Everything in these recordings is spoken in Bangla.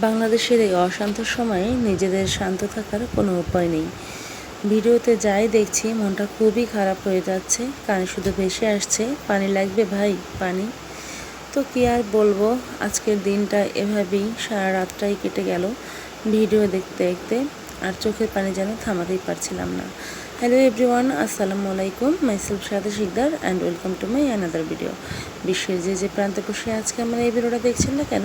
বাংলাদেশের এই অশান্ত সময়ে নিজেদের শান্ত থাকার কোনো উপায় নেই। ভিডিওতে যাই দেখছি, মনটা খুবই খারাপ হয়ে যাচ্ছে। কানে শুধু ভেসে আসছে, পানি লাগবে ভাই, পানি। তো কি আর বলব, আজকের দিনটা এভাবেই সারা রাতটাই কেটে গেল ভিডিও দেখতে দেখতে। আর চোখের পানি যেন থামাতেই পারছিলাম না। হ্যালো এভরিওয়ান আসসালামু আলাইকুম myself Sada Sikdar and welcome to my another video বিশ্বের যে যে প্রান্তে বসে আজকে আমরা এই ভিডিওটা দেখছেন না কেন,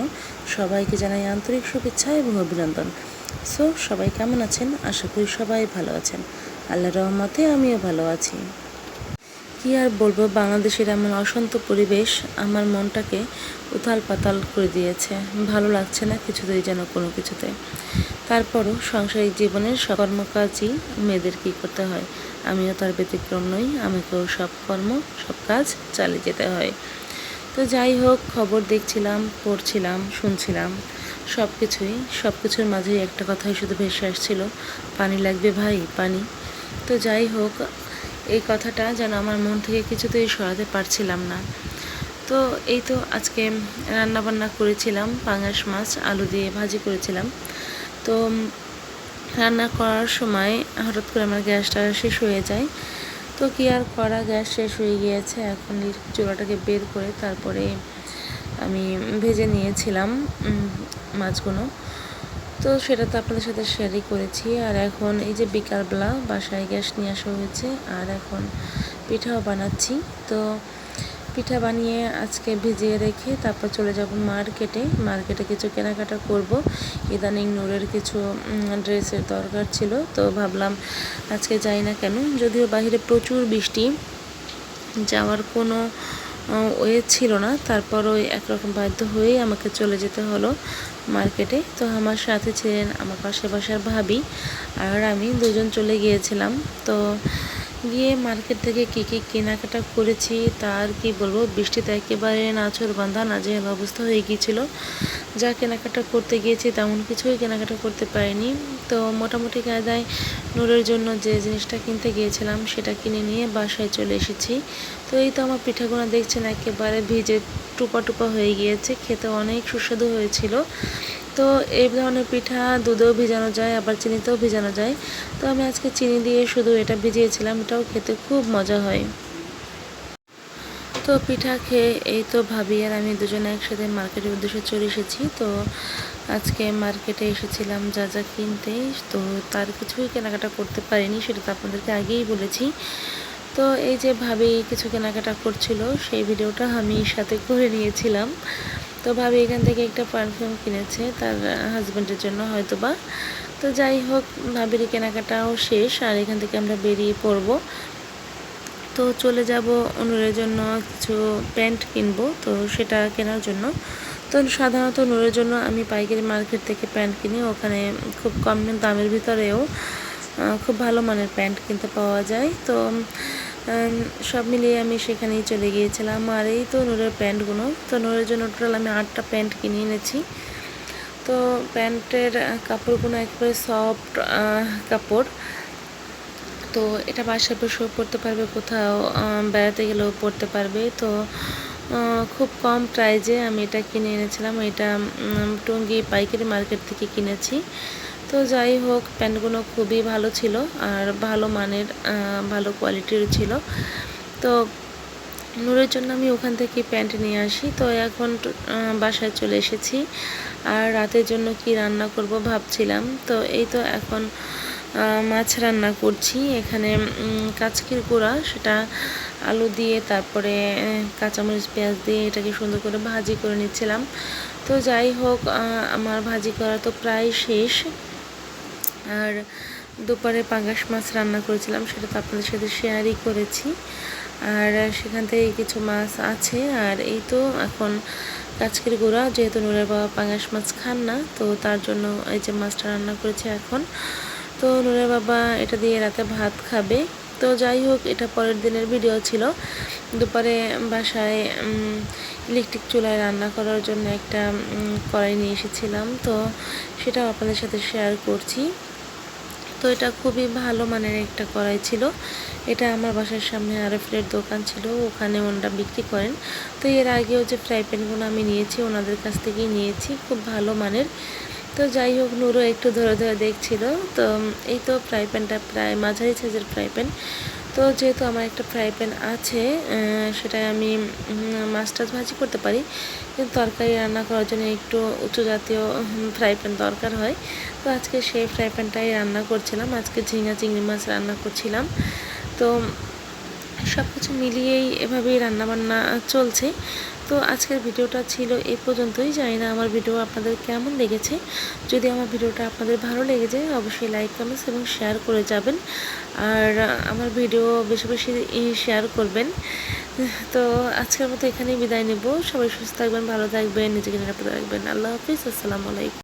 সবাইকে জানাই আন্তরিক শুভেচ্ছা এবং অভিনন্দন। সো সবাই কেমন আছেন? আশা করি সবাই ভালো আছেন। আল্লাহ রহমতে আমিও ভালো আছি। কি আর বলব, বাংলাদেশের এমন অশান্ত পরিবেশ আমার মনটাকে উথাল পাতাল করে দিয়েছে। ভালো লাগছে না কিছুতেই যেন কোনো কিছুতে। তারপরও সাংসারিক জীবনের কর্মকাজই মেয়েদের কী করতে হয়? আমিও তার ব্যতিক্রম নই, আমাকেও সব কর্ম, সব কাজ চালিয়ে যেতে হয়। তো যাই হোক, খবর দেখছিলাম, পড়ছিলাম, শুনছিলাম। সব কিছুই সব কিছুর মাঝেই একটা কথাই শুধু ভেসে আসছিল, পানি লাগবে ভাই, পানি। তো যাই হোক, এই কথাটা যেন আমার মন থেকে কিছুতেই সরাতে পারছিলাম না। তো এই তো আজকে রান্নাবান্না করেছিলাম, পাঙাশ মাছ, আলু দিয়ে ভাজি করেছিলাম। তো রান্না করার সময় হঠাৎ করে আমার গ্যাসটা শেষ হয়ে যায়। তো কি আর করা, গ্যাস শেষ হয়ে গিয়েছে। এখন চুলাটাকে বের করে তারপরে আমি ভেজে নিয়েছিলাম মাছগুলো। তো সেটা তো আপনাদের সাথে শেয়ারই করেছি। আর এখন এই যে বিকালবেলা বাসায় গ্যাস নিয়ে আসা হয়েছে, আর এখন পিঠাও বানাচ্ছি। তো পিঠা বানিয়ে আজকে ভিজিয়ে রেখে তারপর চলে যাব মার্কেটে। মার্কেটে কিছু কেনাকাটা করব। ইদানিং নূরের কিছু ড্রেসের দরকার ছিল, তো ভাবলাম আজকে যাই না কেন? যদিও বাহিরে প্রচুর বৃষ্টি, যাওয়ার কোনো ওয়ে ছিল না। তারপর ওই একরকম বাধ্য হয়েই আমাকে চলে যেতে হলো মার্কেটে। তো আমার সাথে ছিলেন আমার পাশে বাসার ভাবি আর আমি দুজন চলে গিয়েছিলাম। তো গিয়ে মার্কেট থেকে কী কী কেনাকাটা করেছি, তার কি বলব, বৃষ্টিতে একেবারে নাচর বান্ধা নাজেহাল অবস্থা হয়ে গিয়েছিল। যা কেনাকাটা করতে গিয়েছি তেমন কিছুই কেনাকাটা করতে পারিনি। তো মোটামুটি কায়দায় নূরের জন্য যে জিনিসটা কিনতে গিয়েছিলাম সেটা কিনে নিয়ে বাসায় চলে এসেছি। তো এই তো আমার পিঠাগুনা দেখছেন, একেবারে ভিজে টুপা টুপা হয়ে গিয়েছে, খেতে অনেক সুস্বাদু হয়েছিল। তো এই ধরনের পিঠা দুধেও ভিজানো যায়, আবার চিনিতেও ভিজানো যায়। তো আমি আজকে চিনি দিয়ে শুধু এটা ভিজিয়েছিলাম, এটাও খেতে খুব মজা হয়। তো পিঠা খেয়ে এই তো ভাবি আর আমি দুজনে একসাথে মার্কেটের উদ্দেশ্যে চলে এসেছি। তো আজকে মার্কেটে এসেছিলাম যা যা কিনতে, তো তার কিছুই কেনাকাটা করতে পারিনি, সেটা তো আপনাদেরকে আগেই বলেছি। তো এই যে ভাবি কিছু কেনাকাটা করছিল, সেই ভিডিওটা আমি সাথে করে নিয়েছিলাম। তো ভাবি এখান থেকে একটা পারফিউম কিনেছে, তার হাজব্যান্ডের জন্য হয়তো বা তো যাই হোক, ভাবির কেনাকাটাও শেষ, আর এখান থেকে আমরা বেরিয়ে পড়ব। তো চলে যাব অনুরের জন্য কিছু প্যান্ট কিনবো, তো সেটা কেনার জন্য। তো সাধারণত নূরের জন্য আমি পাইকারি মার্কেট থেকে প্যান্ট কিনি, ওখানে খুব কম দামের ভিতরেও খুব ভালো মানের প্যান্ট কিনতে পাওয়া যায়। তো সব মিলিয়ে আমি সেখানেই চলে গিয়েছিলাম। আর এই তো নূরের প্যান্টগুলো তো নূরের জন্য টোটাল আমি আটটা প্যান্ট কিনে এনেছি। তো প্যান্টের কাপড়গুলো একবারে সফট কাপড়। তো এটা বাসায় বসেও পরতে পারবে কোথাও বেড়াতে গেলেও পরতে পারবে। তো খুব কম প্রাইজে আমি এটা কিনে এনেছিলাম। এটা টঙ্গি পাইকারি মার্কেট থেকে কিনেছি। তো যাই হোক, প্যান্টগুলো খুবই ভালো ছিল আর ভালো মানের ভালো কোয়ালিটির ছিল। তো নূরের জন্য আমি ওখান থেকে প্যান্ট নিয়ে আসি। তো এখন বাসায় চলে এসেছি আর রাতের জন্য কি রান্না করব ভাবছিলাম। তো এই তো এখন মাছ রান্না করছি। এখানে কাচকির গুঁড়া, সেটা আলু দিয়ে, তারপরে কাঁচামরিচ, পেঁয়াজ দিয়ে এটাকে সুন্দর করে ভাজি করে নিচ্ছিলাম। তো যাই হোক আমার ভাজি করা তো প্রায় শেষ। আর দুপুরে পাঙ্গাস মাছ রান্না করেছিলাম, সেটা তো আপনাদের সাথে শেয়ারই করেছি। আর সেখান থেকে কিছু মাছ আছে, আর এই তো এখন কাচকের গোড়া, যেহেতু নুরের বাবা পাঙ্গাস মাছ খান না, তো তার জন্য এই যে মাছটা রান্না করেছে এখন। তো নুরের বাবা এটা দিয়ে রাতে ভাত খাবে। তো যাই হোক, এটা পরের দিনের ভিডিও ছিল। দুপুরে বাসায় ইলেকট্রিক চুলায় রান্না করার জন্য একটা কড়াই নিয়ে এসেছিলাম। তো সেটাও আপনাদের সাথে শেয়ার করছি। তো এটা খুবই ভালো মানের একটা কড়াই ছিল। এটা আমার বাসার সামনে আরএফের দোকান ছিল, ওখানে ওনারা বিক্রি করেন। তো এর আগেও যে ফ্রাই প্যানগুলো আমি নিয়েছি, ওনাদের কাছ থেকেই নিয়েছি, খুব ভালো মানের। তো যাই হোক নুরো একটু ধরে ধরে দেখছিল। তো এই তো ফ্রাই প্যানটা প্রায় মাঝারি সাইজের ফ্রাই প্যান তো যেহেতু আমার একটা ফ্রাই প্যান আছে সেটা আমি মাছ টাছ ভাজি করতে পারি। কিন্তু তরকারি রান্না করার জন্য একটু উঁচু জাতীয় ফ্রাই প্যান দরকার হয়। তো আজকে সেই ফ্রাই প্যানটাই রান্না করছিলাম। আজকে ঝিঙা চিংড়ি মাছ রান্না করছিলাম। তো সব কিছু মিলিয়েই এভাবেই রান্নাবান্না চলছে। তো আজকের ভিডিওটা ছিল এ পর্যন্তই। জানি না আমার ভিডিও আপনাদের কেমন লেগেছে। যদি আমার ভিডিওটা আপনাদের ভালো লেগে যায়, অবশ্যই লাইক, কমেন্টস এবং শেয়ার করে যাবেন। আর আমার ভিডিও বেশি বেশি শেয়ার করবেন। তো আজকের মতো এখানেই বিদায় নেব। সবাই সুস্থ থাকবেন, ভালো থাকবেন, নিজেকে নিরাপদে রাখবেন। আল্লাহ হাফিজ। আসসালামু আলাইকুম।